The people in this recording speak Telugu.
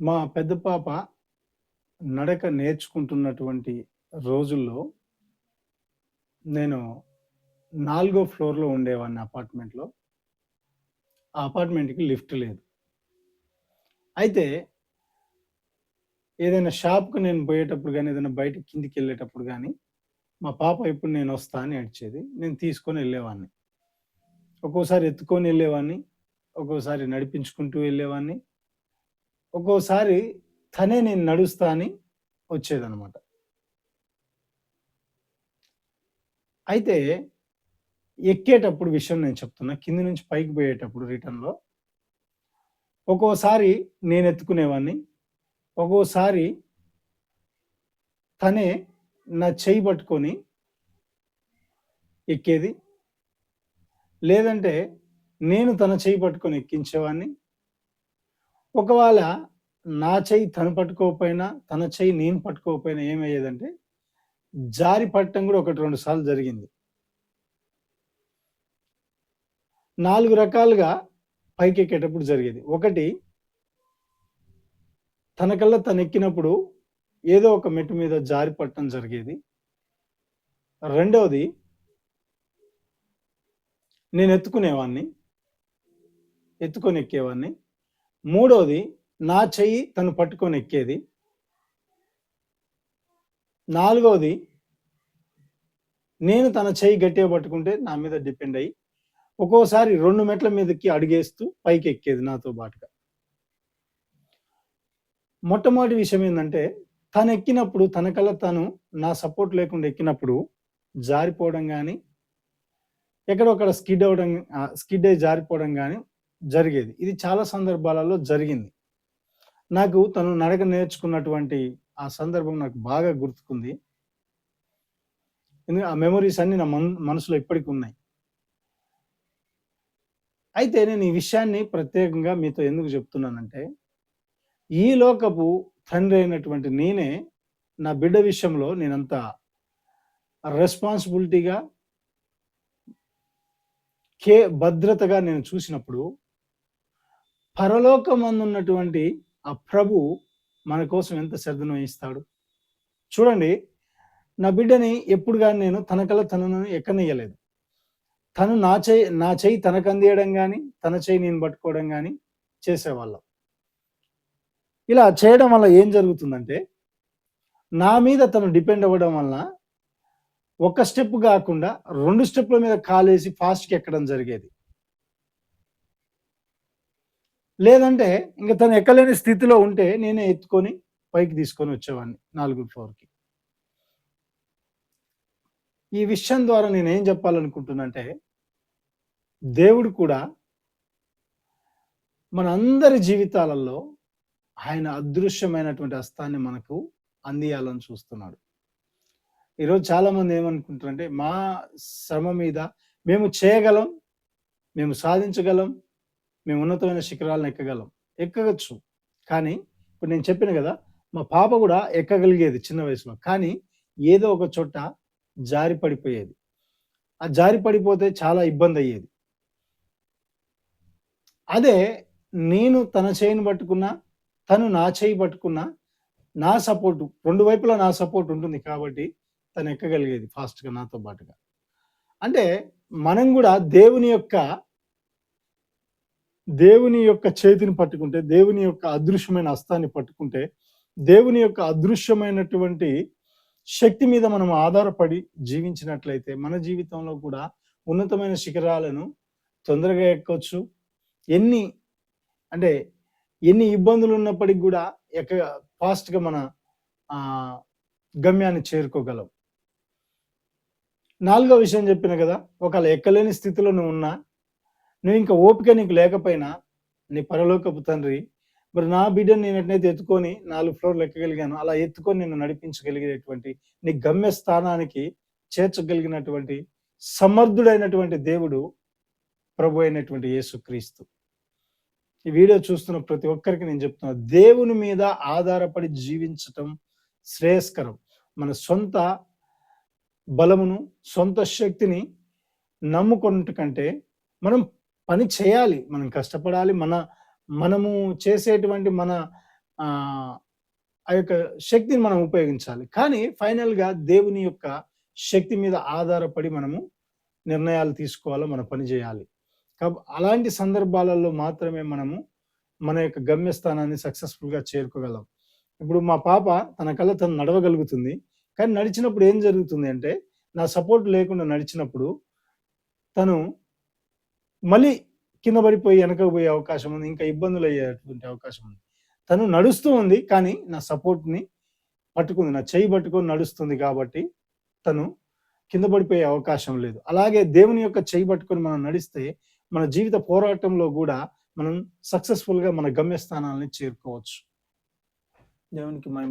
మా పెద్ద పాప నడక నేర్చుకుంటున్నటువంటి రోజుల్లో నేను నాలుగో ఫ్లోర్‌లో ఉండేవాడిని అపార్ట్‌మెంట్‌లో. ఆ అపార్ట్‌మెంట్‌కి లిఫ్ట్ లేదు. అయితే ఏదైనా షాప్‌కి నేను పోయేటప్పుడు కానీ ఏదైనా బయటకి కిందికెళ్ళేటప్పుడు కానీ మా పాప ఇప్పుడు నేను వస్తా అని ఏడ్చేది. నేను తీసుకొని వెళ్ళేవాడిని ఒక్కోసారి ఎత్తుకొని వెళ్ళేవాడిని ఒక్కోసారి నడిపించుకుంటూ వెళ్ళేవాడిని ఒక్కోసారి తనే నేను నడుస్తా అని వచ్చేదనమాట. అయితే ఎక్కేటప్పుడు విషయం నేను చెప్తున్నా. కింది నుంచి పైకి పోయేటప్పుడు రిటర్న్‌లో ఒక్కోసారి నేను ఎత్తుకునేవాడిని. ఒక్కోసారి తనే నా చేయి పట్టుకొని ఎక్కేది. లేదంటే నేను తన చేయి పట్టుకొని ఎక్కించేవాడిని. ఒకవేళ నా చెయ్యి తను పట్టుకోకపోయినా, తన చెయ్యి నేను పట్టుకోకపోయినా ఏమయ్యేదంటే, జారి పట్టడం కూడా ఒకటి, రెండు సార్లు జరిగింది. నాలుగు రకాలుగా పైకెక్కేటప్పుడు జరిగేది. ఒకటి తనకల్లా తనెక్కినప్పుడు ఏదో ఒక మెట్టు మీద జారి పట్టడం జరిగేది. రెండవది నేను ఎత్తుకునేవాడిని. ఎత్తుకొని ఎక్కేవాడిని. మూడోది నా చెయ్యి తను పట్టుకొని ఎక్కేది. నాలుగోది నేను తన చెయ్యి గట్టిగా పట్టుకుంటే నా మీద డిపెండ్ అయ్యి, ఒక్కోసారి రెండు మెట్ల మీదకి పైకి ఎక్కేది నాతో పాటుగా. మొట్టమొదటి విషయం ఏందంటే, తనెక్కినప్పుడు తనకల్లా తను నా సపోర్ట్ లేకుండా ఎక్కినప్పుడు జారిపోవడం కానీ ఎక్కడొక్కడ స్కిడ్ అవ్వడం స్కిడ్ అయ్యి జారిపోవడం కానీ జరిగేది. ఇది చాలా సందర్భాలలో జరిగింది. నాకు తను నడక నేర్చుకున్నటువంటి ఆ సందర్భం నాకు బాగా గుర్తుకుంది. ఎందుకంటే ఆ మెమరీస్ అన్ని నా మన్ మనసులో ఇప్పటికి ఉన్నాయి. అయితే నేను ఈ విషయాన్ని ప్రత్యేకంగా మీతో ఎందుకు చెప్తున్నానంటే, ఈ లోకపు తండ్రి అయినటువంటి నేనే నా బిడ్డ విషయంలో నేనంత రెస్పాన్సిబిలిటీగా కే భద్రతగా నేను చూసినప్పుడు, పరలోకమందున్నటువంటి ఆ ప్రభు మన కోసం ఎంత శ్రద్ధను వహిస్తాడు. చూడండి, నా బిడ్డని ఎప్పుడు కానీ నేను తనకల్లా తనను ఎక్కనియ్యలేదు. తను నా చేయి నా చెయ్యి తనకందియడం కానీ తన చెయ్యి నేను పట్టుకోవడం కానీ చేసేవాళ్ళం. ఇలా చేయడం వల్ల ఏం జరుగుతుందంటే, నా మీద తను డిపెండ్ అవ్వడం వల్ల ఒక స్టెప్ కాకుండా రెండు స్టెప్ల మీద కాలేసి ఫాస్ట్‌గా ఎక్కడం జరిగేది. లేదంటే ఇంక తను ఎక్కలేని స్థితిలో ఉంటే నేనే ఎత్తుకొని పైకి తీసుకొని వచ్చేవాడిని నాలుగు ఫ్లోర్‌కి. ఈ విషయం ద్వారా నేను ఏం చెప్పాలనుకుంటున్నంటే దేవుడు కూడా మనందరి జీవితాలలో ఆయన అదృశ్యమైనటువంటి హస్తాన్ని మనకు అందియాలని చూస్తున్నాడు. ఈరోజు చాలామంది ఏమనుకుంటారంటే, మా శ్రమ మీద మేము చేయగలం, మేము సాధించగలం, మేము ఉన్నతమైన శిఖరాలను ఎక్కగలం. ఎక్కగచ్చు కానీ ఇప్పుడు నేను చెప్పిన కదా మా పాప కూడా ఎక్కగలిగేది చిన్న వయసులో. కానీ ఏదో ఒక చోట జారి పడిపోయేది. ఆ జారి పడిపోతే చాలా ఇబ్బందయ్యేది. అదే నేను తన చేయిని పట్టుకున్నా, తను నా చేయి పట్టుకున్నా, నా సపోర్టు రెండు వైపులా నా సపోర్ట్ ఉంటుంది కాబట్టి తను ఎక్కగలిగేది ఫాస్ట్‌గా నాతో పాటుగా. అంటే మనం కూడా దేవుని యొక్క దేవుని యొక్క చేతిని పట్టుకుంటే, దేవుని యొక్క అదృశ్యమైన హస్తాన్ని పట్టుకుంటే, దేవుని యొక్క అదృశ్యమైనటువంటి శక్తి మీద మనం ఆధారపడి జీవించినట్లయితే, మన జీవితంలో కూడా ఉన్నతమైన శిఖరాలను తొందరగా ఎక్కొచ్చు. ఎన్ని అంటే ఎన్ని ఇబ్బందులు ఉన్నప్పటికి కూడా ఎక్క ఫాస్ట్‌గా మన గమ్యాన్ని చేరుకోగలం. నాలుగో విషయం చెప్పిన గదా! ఒకవేళ ఎక్కలేని స్థితిలో నువ్వు ఇంకా ఓపిక నీకు లేకపోయినా, నీ పరలోకపు తండ్రి మరి నా బిడ్డను నేను ఎట్నైతే ఎత్తుకొని నాలుగు ఫ్లోర్‌లు ఎక్కగలిగాను అలా ఎత్తుకొని నేను నడిపించగలిగేటువంటి నీ గమ్య స్థానానికి చేర్చగలిగినటువంటి సమర్థుడైనటువంటి దేవుడు ప్రభు అయినటువంటి యేసుక్రీస్తు. ఈ వీడియో చూస్తున్న ప్రతి ఒక్కరికి నేను చెప్తున్నా. దేవుని మీద ఆధారపడి జీవించటం శ్రేయస్కరం. మన సొంత బలమును, సొంత శక్తిని నమ్ముకున్నట్టు కంటే, మనం పని చేయాలి. మనం కష్టపడాలి. మన మనము చేసేటువంటి మన ఆ యొక్క శక్తిని మనం ఉపయోగించాలి. కానీ ఫైనల్‌గా దేవుని యొక్క శక్తి మీద ఆధారపడి మనము నిర్ణయాలు తీసుకోవాలో మన పని చేయాలి కాబ అలాంటి సందర్భాలలో మాత్రమే మనము మన యొక్క గమ్యస్థానాన్ని సక్సెస్‌ఫుల్‌గా చేరుకోగలం. ఇప్పుడు మా పాప తన కళ్ళ తను నడవగలుగుతుంది. కానీ నడిచినప్పుడు ఏం జరుగుతుంది అంటే, నా సపోర్ట్ లేకుండా నడిచినప్పుడు తను మళ్ళీ కింద పడిపోయి వెనకకు పోయే అవకాశం ఉంది. ఇంకా ఇబ్బందులు అయ్యేటువంటి అవకాశం ఉంది. తను నడుస్తూ ఉంది. కానీ నా సపోర్ట్‌ని పట్టుకుంది. నా చేయి పట్టుకొని నడుస్తుంది కాబట్టి తను కింద పడిపోయే అవకాశం లేదు. అలాగే దేవుని యొక్క చేయి పట్టుకొని మనం నడిస్తే మన జీవిత పోరాటంలో కూడా మనం సక్సెస్‌ఫుల్‌గా మన గమ్యస్థానాలని చేరుకోవచ్చు. దేవునికి